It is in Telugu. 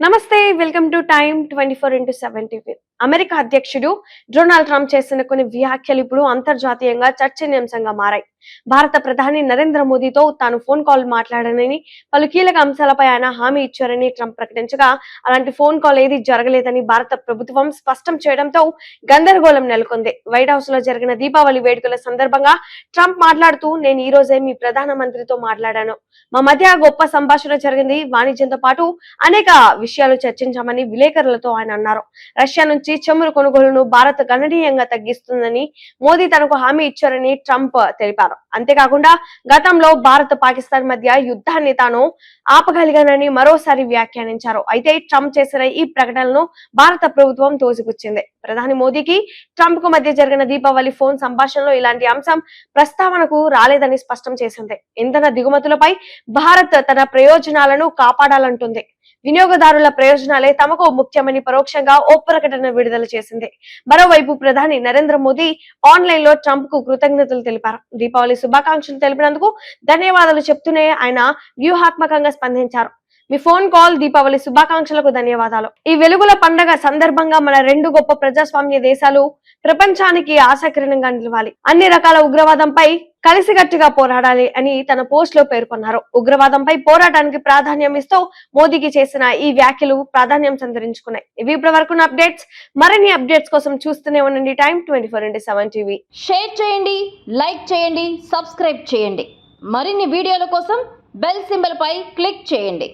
నమస్తే welcome to time twenty four into seven TV. America అధ్యక్షుడు డొనాల్డ్ ట్రంప్ చేసిన కొన్ని వ్యాఖ్యలు ఇప్పుడు అంతర్జాతీయంగా చర్చనీయాంశంగా మారాయి. భారత ప్రధాని నరేంద్ర మోదీతో తాను ఫోన్ కాల్ మాట్లాడానని పలు కీలక అంశాలపై ఆయన హామీ ఇచ్చారని ట్రంప్ ప్రకటించగా అలాంటి ఫోన్ కాల్ ఏది జరగలేదని భారత ప్రభుత్వం స్పష్టం చేయడంతో గందరగోళం నెలకొంది. వైట్ హౌస్లో జరిగిన దీపావళి వేడుకల సందర్భంగా ట్రంప్ మాట్లాడుతూ నేను ఈ రోజే మీ ప్రధాన మంత్రితో మాట్లాడాను. మా మధ్య గొప్ప సంభాషణ జరిగింది. వాణిజ్యంతో పాటు అనేక విషయాలు చర్చించామని విలేకరులతో ఆయన అన్నారు. రష్యా నుంచి చమురు కొనుగోలును భారత్ గణనీయంగా తగ్గిస్తుందని మోదీ తనకు హామీ ఇచ్చారని ట్రంప్ తెలిపారు. అంతేకాకుండా గతంలో భారత్ పాకిస్తాన్ మధ్య యుద్ధాన్ని తాను ఆపగలిగానని మరోసారి వ్యాఖ్యానించారు. అయితే ట్రంప్ చేసిన ఈ ప్రకటనను భారత ప్రభుత్వం తోసిపుచ్చింది. ప్రధాని మోదీకి ట్రంప్కు మధ్య జరిగిన దీపావళి ఫోన్ సంభాషణలో ఇలాంటి అంశం ప్రస్తావనకు రాలేదని స్పష్టం చేసింది. ఇంధన దిగుమతులపై భారత్ తన ప్రయోజనాలను కాపాడాలంటుంది. వినియోగదారుల ప్రయోజనాలే తమకు ముఖ్యమని పరోక్షంగా ఓ ప్రకటన విడుదల చేసింది. మరోవైపు ప్రధాని నరేంద్ర మోదీ ఆన్లైన్లో ట్రంప్కు కృతజ్ఞతలు తెలిపారు. దీపావళి శుభాకాంక్షలు తెలిపినందుకు ధన్యవాదాలు చెప్తూనే ఆయన వ్యూహాత్మకంగా స్పందించారు. మీ ఫోన్ కాల్ దీపావళి శుభాకాంక్షలకు ధన్యవాదాలు. ఈ వెలుగుల పండగ సందర్భంగా మన రెండు గొప్ప ప్రజాస్వామ్య దేశాలు ప్రపంచానికి ఆశకరణంగా నిలవాలి. అన్ని రకాల ఉగ్రవాదంపై కలిసికట్టుగా పోరాడాలి అని తన పోస్ట్లో పేర్కొన్నారు. ఉగ్రవాదంపై పోరాటానికి ప్రాధాన్యం ఇస్తూ మోదీకి చేసిన ఈ వ్యాఖ్యలు ప్రాధాన్యం సంతరించుకున్నాయి. ఇవి ఇప్పటి వరకు అప్డేట్స్. మరిన్ని అప్డేట్స్ కోసం చూస్తూనే ఉండండి time twenty four into seven TV. Share చేయండి లైక్ చేయండి సబ్స్క్రైబ్ చేయండి. మరిన్ని వీడియోల కోసం బెల్ సింబల్ పై క్లిక్ చేయండి.